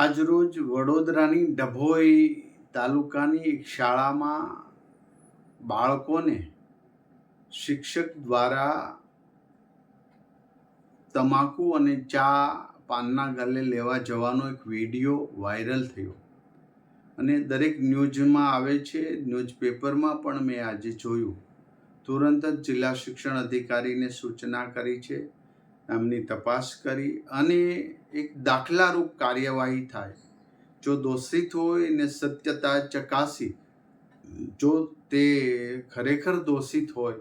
આજરોજ વડોદરાની ડભોઈ તાલુકાની એક શાળામાં બાળકોને શિક્ષક દ્વારા તમાકુ અને ચા પાનના ગલે લેવા જવાનો એક વીડિયો વાયરલ થયો. અને દરેક ન્યૂઝમાં આવે છે, ન્યૂઝપેપરમાં પણ મેં આજે જોયું. તુરંત જ જિલ્લા શિક્ષણ અધિકારીને સૂચના કરી છે એમની તપાસ કરી અને એક દાખલારૂપ કાર્યવાહી થાય. જો દોષિત હોય ને સત્યતા ચકાસી, જો તે ખરેખર દોષિત હોય,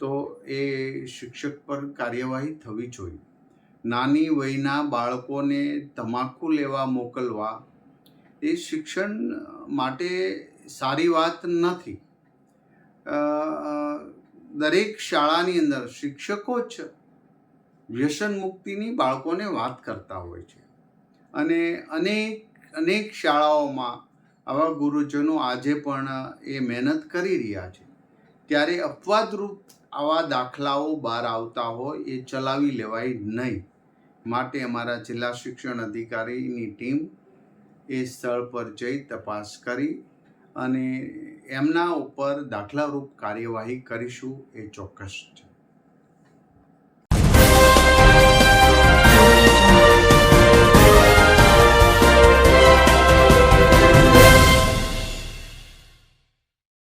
તો એ શિક્ષક પર કાર્યવાહી થવી જોઈએ. નાની વયના બાળકોને તમાકુ લેવા મોકલવા એ શિક્ષણ માટે સારી વાત નથી. દરેક શાળાની અંદર શિક્ષકો જ વ્યસન મુક્તિની બાળકોને વાત કરતા હોય છે. અને અનેક અનેક શાળાઓમાં આવા ગુરુજનો આજે પણ એ મહેનત કરી રહ્યા છે. ત્યારે અપવાદરૂપ આવા દાખલાઓ બહાર આવતા હોય એ ચલાવી લેવાય નહીં. માટે અમારા જિલ્લા શિક્ષણ અધિકારીની ટીમ એ સ્થળ પર જઈ તપાસ કરી અને એમના ઉપર દાખલારૂપ કાર્યવાહી કરીશું એ ચોક્કસ છે.